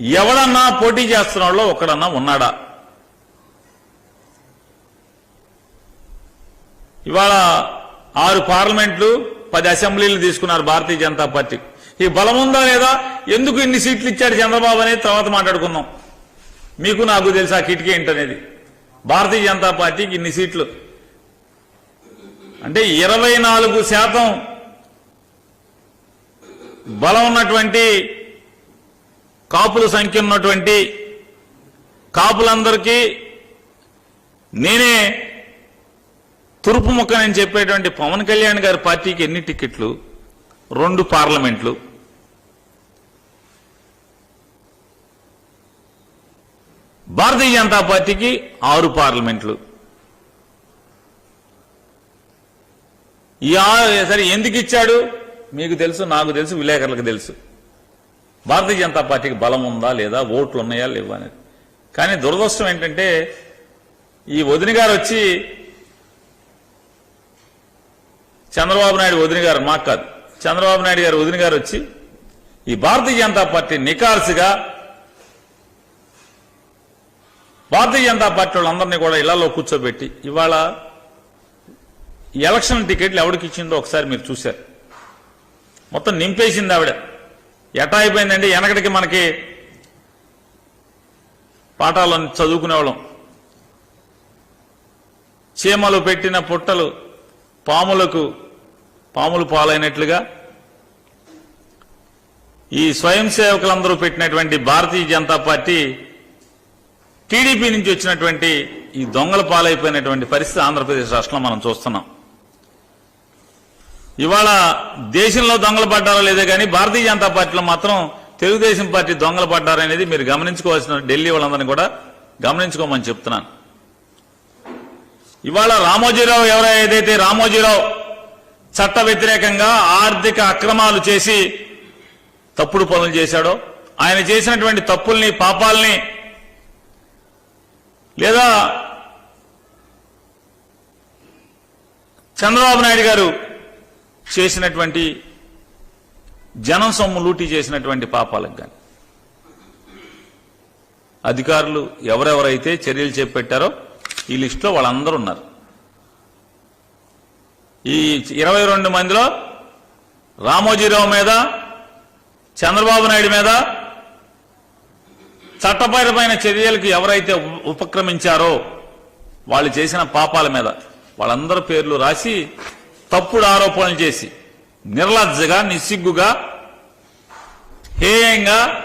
ఎవడన్నా పోటీ చేస్తున్న వాళ్ళు ఒకడన్నా ఉన్నాడా? ఇవాళ ఆరు పార్లమెంట్లు పది అసెంబ్లీలు తీసుకున్నారు భారతీయ జనతా పార్టీ. ఈ బలం ఉందా లేదా? ఎందుకు ఇన్ని సీట్లు ఇచ్చాడు చంద్రబాబు అనేది తర్వాత మాట్లాడుకుందాం. మీకు నాకు తెలుసు ఆ కిటికీ ఏంటనేది? భారతీయ జనతా పార్టీకి ఇన్ని సీట్లు. అంటే ఇరవై నాలుగు శాతం బలం ఉన్నటువంటి కాపుల సంఖ్య ఉన్నటువంటి కాపులందరికీ నేనే తురుపు ముక్కనని చెప్పేటువంటి పవన్ కళ్యాణ్ గారి పార్టీకి ఎన్ని టికెట్లు రెండు పార్లమెంట్లు. భారతీయ జనతా పార్టీకి ఆరు పార్లమెంట్లు. ఈ సరే ఎందుకు ఇచ్చాడు? మీకు తెలుసు నాకు తెలుసు విలేకరులకు తెలుసు. భారతీయ జనతా పార్టీకి బలం ఉందా లేదా ఓట్లు ఉన్నాయా లేవా అనేది. కానీ దురదృష్టం ఏంటంటే ఈ వదిన గారు వచ్చి చంద్రబాబు నాయుడు వదిన గారు మాకు కాదు చంద్రబాబు నాయుడు గారు వదిన గారు వచ్చి ఈ భారతీయ జనతా పార్టీ నికార్సుగా భారతీయ జనతా పార్టీ వాళ్ళందరినీ కూడా ఇళ్ళలో కూర్చోబెట్టి ఇవాళ ఎలక్షన్ టికెట్లు ఎవరికి ఇచ్చిందో ఒకసారి మీరు చూశారు. మొత్తం నింపేసింది ఆవిడ. ఎటా అయిపోయిందండి వెనకటికి మనకి పాఠాలను చదువుకునేవాళ్ళం. చీమలు పెట్టిన పుట్టలు పాములకు పాములు పాలైనట్లుగా ఈ స్వయం సేవకులందరూ పెట్టినటువంటి భారతీయ జనతా పార్టీ టీడీపీ నుంచి వచ్చినటువంటి ఈ దొంగల పాలైపోయినటువంటి పరిస్థితి ఆంధ్రప్రదేశ్ రాష్ట్రంలో మనం చూస్తున్నాం. ఇవాళ దేశంలో దొంగలు పడ్డారో లేదో కానీ భారతీయ జనతా పార్టీలో మాత్రం తెలుగుదేశం పార్టీ దొంగలు పడ్డారనేది మీరు గమనించుకోవాల్సిన ఢిల్లీ వాళ్ళందరినీ కూడా గమనించుకోమని చెప్తున్నాను. ఇవాళ రామోజీరావు ఎవరో ఏదైతే రామోజీరావు చట్ట వ్యతిరేకంగా ఆర్థిక అక్రమాలు చేసి తప్పుడు పనులు చేశాడో ఆయన చేసినటువంటి తప్పుల్ని పాపాల్ని లేదా చంద్రబాబు నాయుడు గారు చేసినటువంటి జనం సొమ్ము లూటీ చేసినటువంటి పాపాలకు కానీ అధికారులు ఎవరెవరైతే చర్యలు చేపట్టారో ఈ లిస్టులో వాళ్ళందరూ ఉన్నారు. ఈ ఇరవై రెండు మందిలో రామోజీరావు మీద చంద్రబాబు నాయుడు మీద చట్టపరమైన చర్యలకు ఎవరైతే ఉపక్రమించారో వాళ్ళు చేసిన పాపాల మీద వాళ్ళందరి పేర్లు రాసి తప్పుడు ఆరోపణలు చేసి నిర్లజ్జగా నిస్సిగ్గుగా హేయంగా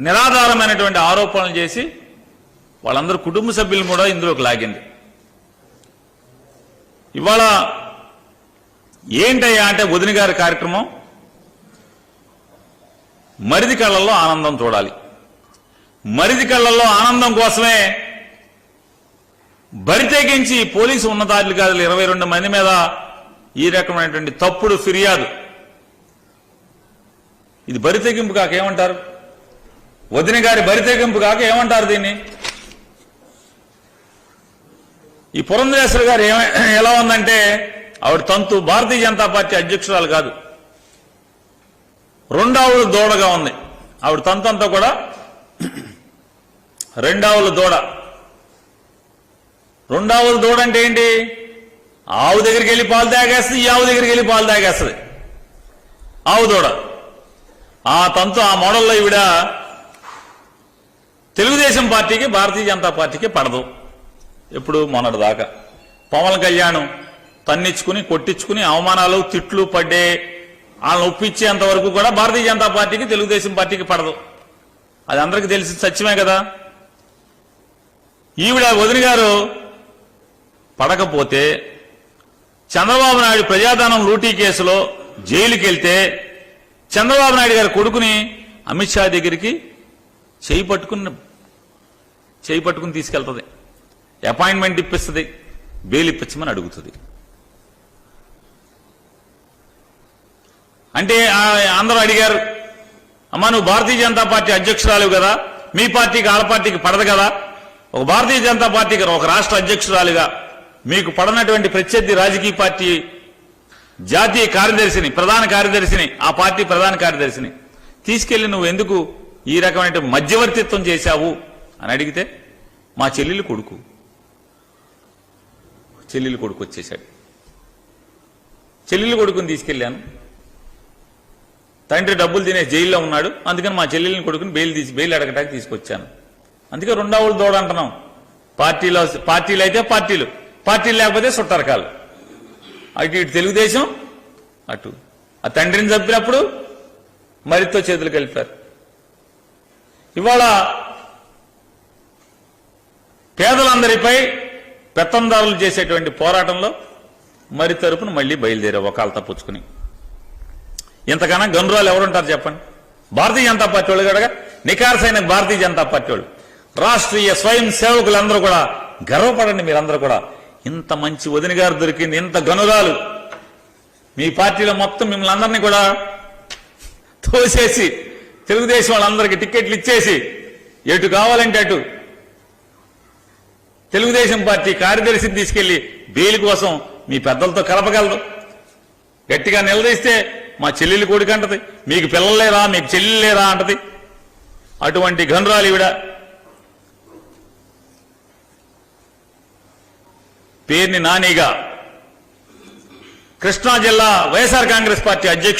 నిరాధారమైనటువంటి ఆరోపణలు చేసి వాళ్ళందరూ కుటుంబ సభ్యులు కూడా ఇందులోకి లాగింది. ఇవాళ ఏంటయ్యా అంటే వదిన గారి కార్యక్రమం? మరిది కళ్ళల్లో ఆనందం చూడాలి. మరిది కళ్ళల్లో ఆనందం కోసమే బరితెగించి పోలీసు ఉన్నతాధికారులు ఇరవై రెండు మంది మీద ఈ రకమైనటువంటి తప్పుడు ఫిర్యాదు. ఇది బరితెగింపు కాక ఏమంటారు? వదిన గారి బరితెగింపు కాక ఏమంటారు దీన్ని? ఈ పురంధరేశ్వరి గారు ఎలా ఉందంటే ఆవిడ తంతు భారతీయ జనతా పార్టీ అధ్యక్షురాలు కాదు. రెండావుల దూడగా ఉంది. ఆవిడ తంతు అంతా కూడా రెండావుల దూడ. రెండావుల దూడ అంటే ఏంటి? ఆవు దగ్గరికి వెళ్ళి పాలు తాగేస్తుంది ఈ ఆవు దగ్గరికి వెళ్ళి పాలు తాగేస్తుంది. ఆవు దూడ ఆ తంతు ఆ మోడల్లో ఈవిడ తెలుగుదేశం పార్టీకి భారతీయ జనతా పార్టీకి పడదు. ఎప్పుడు? మొన్నటి దాకా. పవన్ కళ్యాణ్ తన్నిచ్చుకుని కొట్టించుకుని అవమానాలు తిట్లు పడ్డే వాళ్ళని ఒప్పించేంత వరకు కూడా భారతీయ జనతా పార్టీకి తెలుగుదేశం పార్టీకి పడదు. అది అందరికీ తెలిసి సత్యమే కదా? ఈవిడ వదిన గారు పడకపోతే చంద్రబాబు నాయుడు ప్రజాధనం లూటీ కేసులో జైలుకి వెళ్తే చంద్రబాబు నాయుడు గారి కొడుకుని అమిత్ షా దగ్గరికి చేయి పట్టుకుని చేయి పట్టుకుని తీసుకెళ్తుంది. అపాయింట్మెంట్ ఇప్పిస్తుంది. బెయిల్ ఇప్పించమని అడుగుతుంది. అంటే అందరూ అడిగారు అమ్మా నువ్వు భారతీయ జనతా పార్టీ అధ్యక్షురాలు కదా మీ పార్టీకి ఆడ పార్టీకి పడదు కదా. ఒక భారతీయ జనతా పార్టీకి ఒక రాష్ట్ర అధ్యక్షురాలుగా మీకు పడనటువంటి ప్రత్యర్థి రాజకీయ పార్టీ జాతీయ కార్యదర్శిని ప్రధాన కార్యదర్శిని ఆ పార్టీ ప్రధాన కార్యదర్శిని. తీసుకెళ్ళి నువ్వు ఎందుకు ఈ రకమైన మధ్యవర్తిత్వం చేశావు అని అడిగితే మా చెల్లెలు కొడుకు. చెల్లెలు కొడుకు వచ్చేసాడు చెల్లెలు కొడుకుని తీసుకెళ్ళాను. తండ్రి డబ్బులు తినే జైల్లో ఉన్నాడు. అందుకని మా చెల్లెల్ని కొడుకుని బెయిల్ తీసి బెయిల్ అడగటానికి తీసుకొచ్చాను. అందుకే రెండవ దోడ అంటున్నాం. పార్టీలో పార్టీలు అయితే పార్టీలు. పార్టీ లేకపోతే సుట్టరకాలు. అటు ఇటు తెలుగుదేశం అటు. ఆ తండ్రిని చంపినప్పుడు మరితో చేతులు కలిపారు ఇవాళ పేదలందరిపై పెత్తందారులు చేసేటువంటి పోరాటంలో మరి తరపున మళ్ళీ బయలుదేరే ఒకళ్ళు తప్పుచ్చుకుని ఇంతకన్నా గనురాలు ఎవరుంటారు చెప్పండి? భారతీయ జనతా పార్టీ వాళ్ళు కనుక నికార్సైన భారతీయ జనతా పార్టీ వాళ్ళు. రాష్ట్రీయ స్వయం సేవకులందరూ కూడా గర్వపడండి మీరందరూ కూడా. ఇంత మంచి వదిన గారు దొరికింది ఇంత గనురాలు మీ పార్టీలో మొత్తం మిమ్మల్ని అందరినీ కూడా తోసేసి తెలుగుదేశం వాళ్ళందరికీ టిక్కెట్లు ఇచ్చేసి ఎటు కావాలంటే అటు తెలుగుదేశం పార్టీ కార్యదర్శిని తీసుకెళ్ళి బెయిల్ కోసం మీ పెద్దలతో కలపగలదు. గట్టిగా నిలదీస్తే మా చెల్లెలు కొడుకు అంటది మీకు పిల్లలు లేరా మీకు చెల్లెలు లేరా అంటది. అటువంటి గనురాలు ఈవిడ పేర్ని నానిగా కృష్ణా జిల్లా వైఎస్ఆర్ కాంగ్రెస్ పార్టీ అధ్యక్షుడు